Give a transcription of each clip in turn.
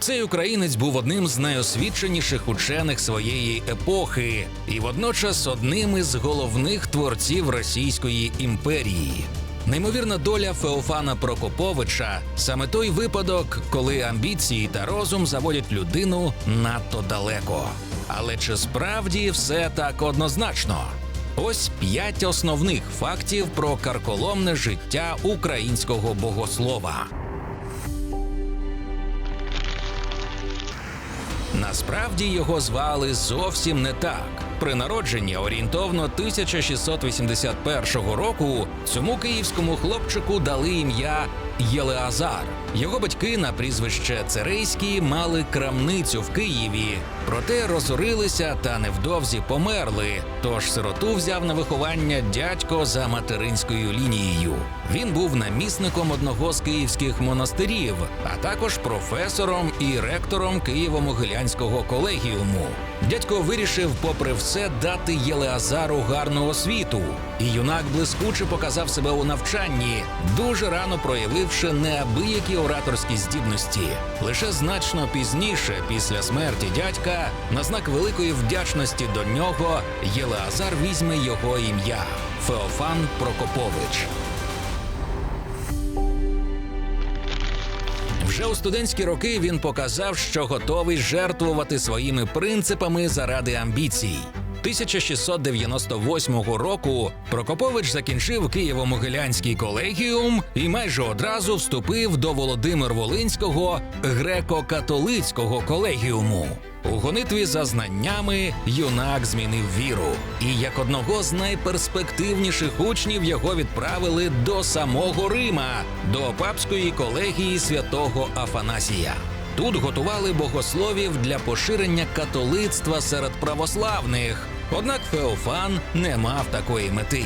Цей українець був одним з найосвіченіших учених своєї епохи і водночас одним із головних творців Російської імперії. Неймовірна доля Феофана Прокоповича саме той випадок, коли амбіції та розум заводять людину надто далеко. Але чи справді все так однозначно? Ось п'ять основних фактів про карколомне життя українського богослова. Насправді його звали зовсім не так. При народженні орієнтовно 1681 року цьому київському хлопчику дали ім'я Єлеазар. Його батьки на прізвище Церейський мали крамницю в Києві, проте розорилися та невдовзі померли. Тож сироту взяв на виховання дядько за материнською лінією. Він був намісником одного з київських монастирів, а також професором і ректором Києво-Могилянського колегіуму. Дядько вирішив, попри все, дати Єлеазару гарну освіту. І юнак блискуче показав себе у навчанні, дуже рано проявивши неабиякі ораторські здібності. Лише значно пізніше, після смерті дядька, на знак великої вдячності до нього, Єлеазар візьме його ім'я Феофан Прокопович. Вже у студентські роки він показав, що готовий жертвувати своїми принципами заради амбіцій. 1698 року Прокопович закінчив Києво-Могилянський колегіум і майже одразу вступив до Володимир Волинського греко-католицького колегіуму. У гонитві за знаннями юнак змінив віру, і як одного з найперспективніших учнів його відправили до самого Рима, до папської колегії святого Афанасія. Тут готували богословів для поширення католицтва серед православних. Однак Феофан не мав такої мети.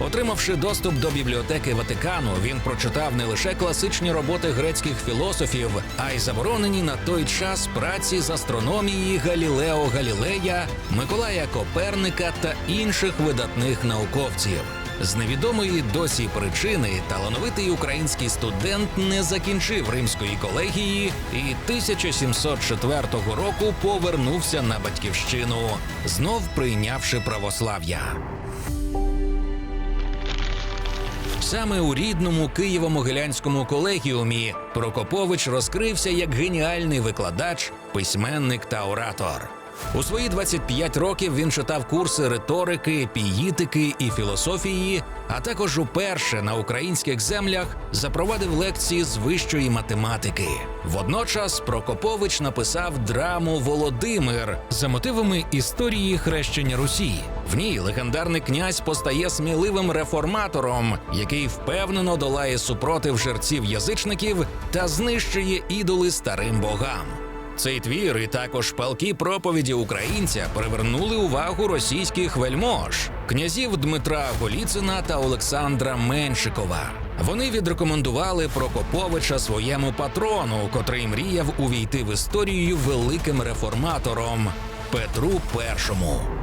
Отримавши доступ до бібліотеки Ватикану, він прочитав не лише класичні роботи грецьких філософів, а й заборонені на той час праці з астрономії Галілео Галілея, Миколая Коперника та інших видатних науковців. З невідомої досі причини талановитий український студент не закінчив римської колегії і 1704 року повернувся на батьківщину, знов прийнявши православ'я. Саме у рідному Києво-Могилянському колегіумі Прокопович розкрився як геніальний викладач, письменник та оратор. У свої 25 років він читав курси риторики, піїтики і філософії, а також уперше на українських землях запровадив лекції з вищої математики. Водночас Прокопович написав драму Володимир за мотивами історії хрещення Русі. В ній легендарний князь постає сміливим реформатором, який впевнено долає супротив жерців язичників та знищує ідоли старим богам. Цей твір і також палкі проповіді українця привернули увагу російських вельмож, князів Дмитра Голіцина та Олександра Меншикова. Вони відрекомендували Прокоповича своєму патрону, котрий мріяв увійти в історію великим реформатором Петру І.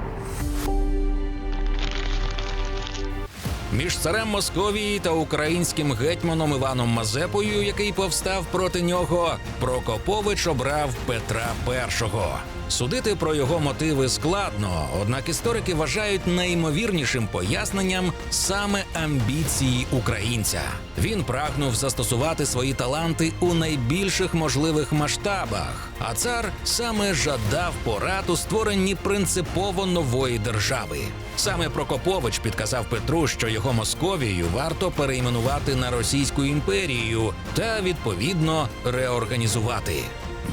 Між царем Московії та українським гетьманом Іваном Мазепою, який повстав проти нього, Прокопович обрав Петра І. Судити про його мотиви складно, однак історики вважають найімовірнішим поясненням саме амбіції українця. Він прагнув застосувати свої таланти у найбільших можливих масштабах, а цар саме жадав порад у створенні принципово нової держави. Саме Прокопович підказав Петру, що його Московію варто перейменувати на Російську імперію та відповідно реорганізувати.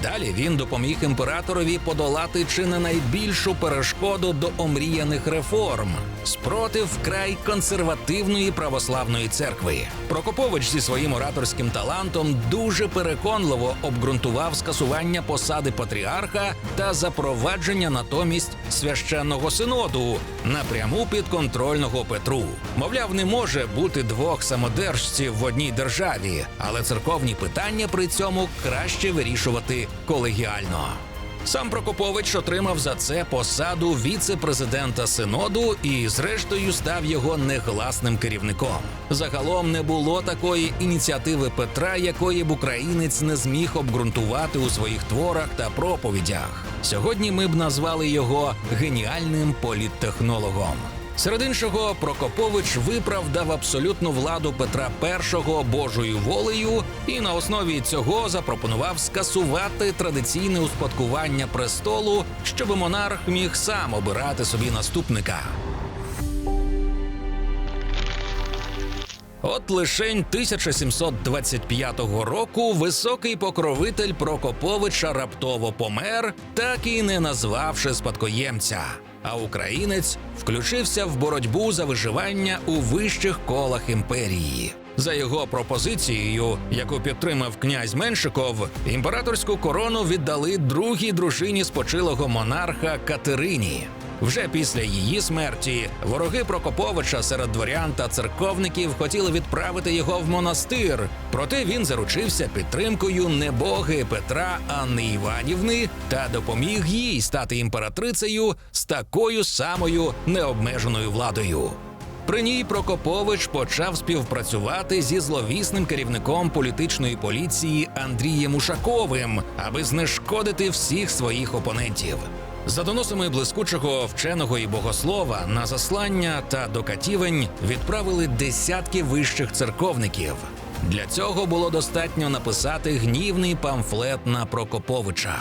Далі він допоміг імператорові подолати чи не найбільшу перешкоду до омріяних реформ спротив вкрай консервативної православної церкви. Прокопович зі своїм ораторським талантом дуже переконливо обґрунтував скасування посади патріарха та запровадження натомість священного синоду напряму підконтрольного Петру. Мовляв, не може бути двох самодержців в одній державі, але церковні питання при цьому краще вирішувати колегіально. Сам Прокопович отримав за це посаду віце-президента синоду і, зрештою, став його негласним керівником. Загалом не було такої ініціативи Петра, якої б українець не зміг обґрунтувати у своїх творах та проповідях. Сьогодні ми б назвали його геніальним політтехнологом. Серед іншого, Прокопович виправдав абсолютну владу Петра І Божою волею і на основі цього запропонував скасувати традиційне успадкування престолу, щоб монарх міг сам обирати собі наступника. От лишень 1725 року високий покровитель Прокоповича раптово помер, так і не назвавши спадкоємця. А українець включився в боротьбу за виживання у вищих колах імперії. За його пропозицією, яку підтримав князь Меншиков, імператорську корону віддали другій дружині спочилого монарха Катерині. Вже після її смерті вороги Прокоповича серед дворян та церковників хотіли відправити його в монастир. Проте він заручився підтримкою небоги Петра Анни Іванівни та допоміг їй стати імператрицею з такою самою необмеженою владою. При ній Прокопович почав співпрацювати зі зловісним керівником політичної поліції Андрієм Ушаковим, аби знешкодити всіх своїх опонентів. За доносами блискучого вченого і богослова на заслання та до катівень відправили десятки вищих церковників. Для цього було достатньо написати гнівний памфлет на Прокоповича.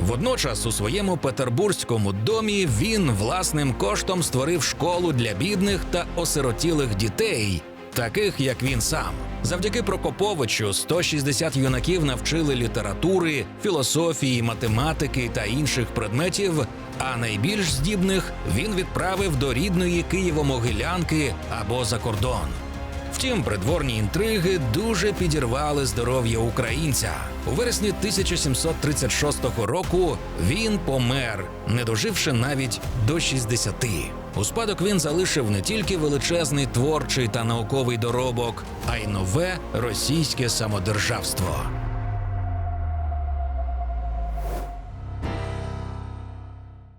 Водночас у своєму петербурзькому домі він власним коштом створив школу для бідних та осиротілих дітей, таких як він сам. Завдяки Прокоповичу 160 юнаків навчили літератури, філософії, математики та інших предметів. А найбільш здібних він відправив до рідної Києво-Могилянки або за кордон. Втім, придворні інтриги дуже підірвали здоров'я українця. У вересні 1736 року він помер, не доживши навіть до 60. У спадок він залишив не тільки величезний творчий та науковий доробок, а й нове російське самодержавство.